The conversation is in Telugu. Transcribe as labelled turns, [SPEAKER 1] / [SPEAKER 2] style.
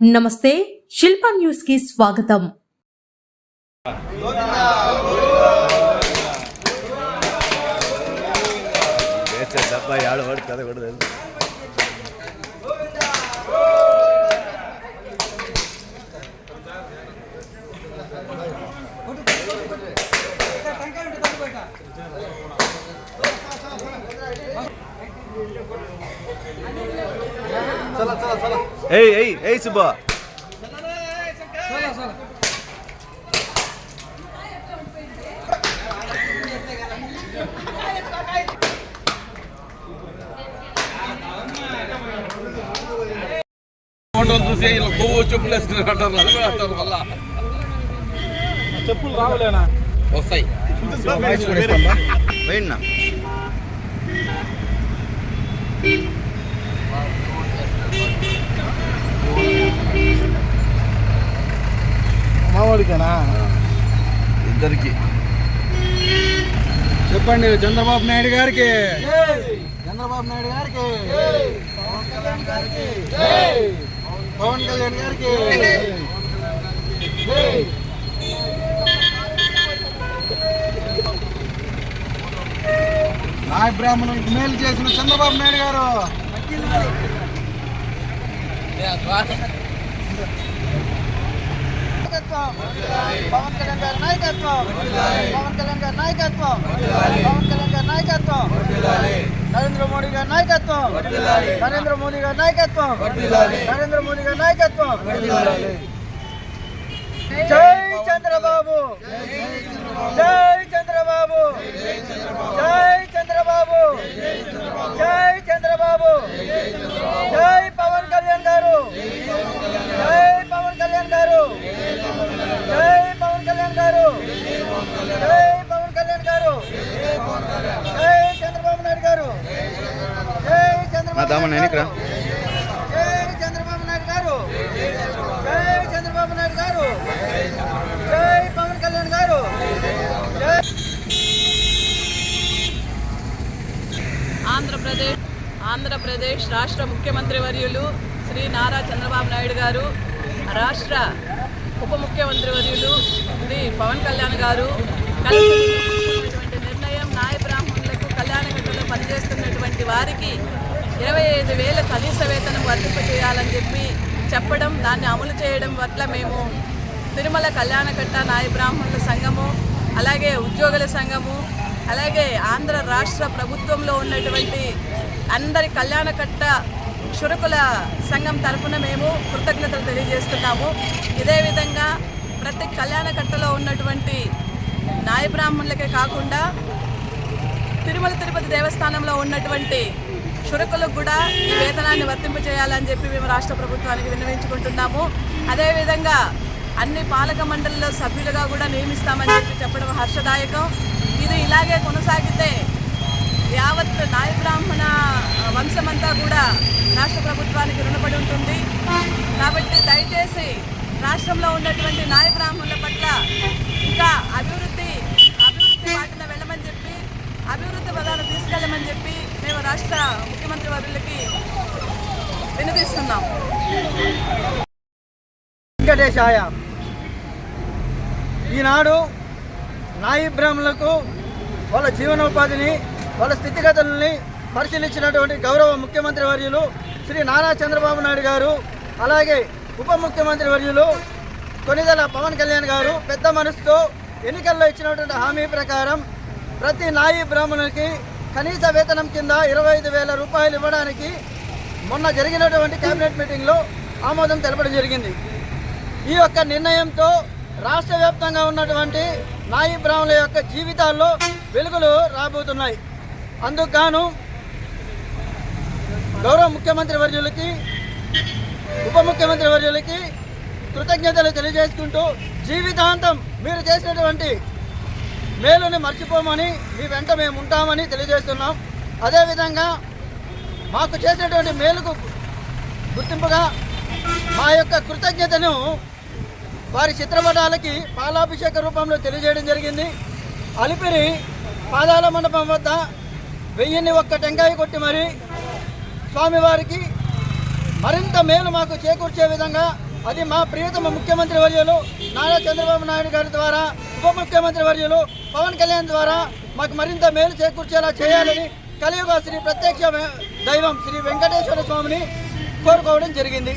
[SPEAKER 1] నమస్తే శిల్ప న్యూస్కి స్వాగతం.
[SPEAKER 2] వేసే డబ్బా ఏడ ఏయ్ ఏయ్ ఏయ్ సుబ్బా
[SPEAKER 3] ఫోటోలు చూసి ఇలా కొవ్వు చెప్పులు వేసుకుని అంటారు అది కూడా అంటారు మళ్ళా.
[SPEAKER 4] చెప్పులు రావులేనా?
[SPEAKER 3] వస్తాయి.
[SPEAKER 4] మామూలుగానా
[SPEAKER 2] ఇద్దరికి.
[SPEAKER 4] చెప్పండి చంద్రబాబు నాయుడు గారికి. చంద్రబాబు నాయుడు గారికి. పవన్ కళ్యాణ్ గారికి. పవన్ కళ్యాణ్ గారికి. నాయ బ్రాహ్మణులకు మేలు చేసిన చంద్రబాబు నాయుడు గారు. పవన్ కళ్యాణ్ గారి నాయకత్వం. పవన్ కళ్యాణ్ గారి నాయకత్వం. పవన్ కళ్యాణ్ గారి నాయకత్వం. నరేంద్ర మోడీ గారి నాయకత్వం. నరేంద్ర మోడీ గారి నాయకత్వం. నరేంద్ర మోడీ గారి నాయకత్వం. జై చంద్రబాబు. జై మా
[SPEAKER 2] దామన్
[SPEAKER 4] చంద్రబాబు నాయుడు గారు జై చంద్రబాబు నాయుడు గారు జై పవన్ కళ్యాణ్ గారు
[SPEAKER 5] ఆంధ్రప్రదేశ్ ఆంధ్రప్రదేశ్ రాష్ట్ర ముఖ్యమంత్రి వర్యులు శ్రీ నారా చంద్రబాబు నాయుడు గారు రాష్ట్ర ఉప ముఖ్యమంత్రి వర్యులు శ్రీ పవన్ కళ్యాణ్ గారు కలిసి నిర్ణయం నాయ బ్రాహ్మణులకు కళ్యాణ గట్టలో పనిచేస్తున్నటువంటి వారికి ఇరవై ఐదు వేల కనీస వేతనం వర్తింపజేయాలని చెప్పి చెప్పడం దాన్ని అమలు చేయడం పట్ల మేము తిరుమల కళ్యాణకట్ట నాయ బ్రాహ్మణుల సంఘము అలాగే ఉద్యోగుల సంఘము అలాగే ఆంధ్ర రాష్ట్ర ప్రభుత్వంలో ఉన్నటువంటి అందరి కళ్యాణకట్ట క్షురకుల సంఘం తరఫున మేము కృతజ్ఞతలు తెలియజేస్తున్నాము. ఇదే విధంగా ప్రతి కళ్యాణకట్టలో ఉన్నటువంటి నాయ బ్రాహ్మణులకే కాకుండా తిరుమల తిరుపతి దేవస్థానంలో ఉన్నటువంటి క్షురకులకు కూడా ఈ వేతనాన్ని వర్తింపజేయాలని చెప్పి మేము రాష్ట్ర ప్రభుత్వానికి విన్నవించుకుంటున్నాము. అదేవిధంగా అన్ని పాలక మండలిలో సభ్యులుగా కూడా నియమిస్తామని చెప్పి చెప్పడం హర్షదాయకం. ఇది ఇలాగే కొనసాగితే యావత్ నాయ బ్రాహ్మణ వంశమంతా కూడా రాష్ట్ర ప్రభుత్వానికి రుణపడి ఉంటుంది. కాబట్టి దయచేసి రాష్ట్రంలో ఉన్నటువంటి నాయ బ్రాహ్మణుల పట్ల ఇంకా అభివృద్ధి అభివృద్ధి వాటిన వెళ్ళమని చెప్పి అభివృద్ధి పదాలు తీసుకెళ్ళమని చెప్పి మేము రాష్ట్ర ముఖ్యమంత్రి వర్యులకి వినిపిస్తున్నాం
[SPEAKER 4] వెంకటేశాయ ఈనాడు నాయి బ్రాహ్మణులకు వాళ్ళ జీవనోపాధిని వాళ్ళ స్థితిగతుల్ని పరిశీలించినటువంటి గౌరవ ముఖ్యమంత్రి వర్యులు శ్రీ నారా చంద్రబాబు నాయుడు గారు అలాగే ఉప ముఖ్యమంత్రి వర్యులు కొనిదల పవన్ కళ్యాణ్ గారు పెద్ద మనసుతో ఎన్నికల్లో ఇచ్చినటువంటి హామీ ప్రకారం ప్రతి నాయి బ్రాహ్మణులకి కనీస వేతనం కింద ఇరవై ఐదు వేల రూపాయలు ఇవ్వడానికి మొన్న జరిగినటువంటి కేబినెట్ మీటింగ్లో ఆమోదం తెలపడం జరిగింది. ఈ యొక్క నిర్ణయంతో రాష్ట్ర వ్యాప్తంగా ఉన్నటువంటి నాయి బ్రాహ్మణుల యొక్క జీవితాల్లో వెలుగులు రాబోతున్నాయి. అందుకు గాను గౌరవ ముఖ్యమంత్రి వర్యులకి ఉప ముఖ్యమంత్రి వర్యులకి కృతజ్ఞతలు తెలియజేసుకుంటూ జీవితాంతం మీరు చేసినటువంటి మేలుని మర్చిపోమని మీ వెంట మేము ఉంటామని తెలియజేస్తున్నాం. అదేవిధంగా మాకు చేసినటువంటి మేలుకు గుర్తింపుగా మా యొక్క కృతజ్ఞతను వారి చిత్రపటాలకి పాలాభిషేక రూపంలో తెలియజేయడం జరిగింది. అలిపిరి పాదాల మండపం వద్ద వెయ్యిన్ని ఒక్క టెంకాయ కొట్టి మరి స్వామివారికి మరింత మేలు మాకు చేకూర్చే విధంగా అది మా ప్రియతమ ముఖ్యమంత్రి వర్యులు నారా చంద్రబాబు నాయుడు గారి ద్వారా ఉప ముఖ్యమంత్రి వర్యులు పవన్ కళ్యాణ్ ద్వారా మాకు మరింత మేలు చేకూర్చేలా చేయాలని కలియుగ శ్రీ ప్రత్యక్ష దైవం శ్రీ వెంకటేశ్వర స్వామిని కోరుకోవడం జరిగింది.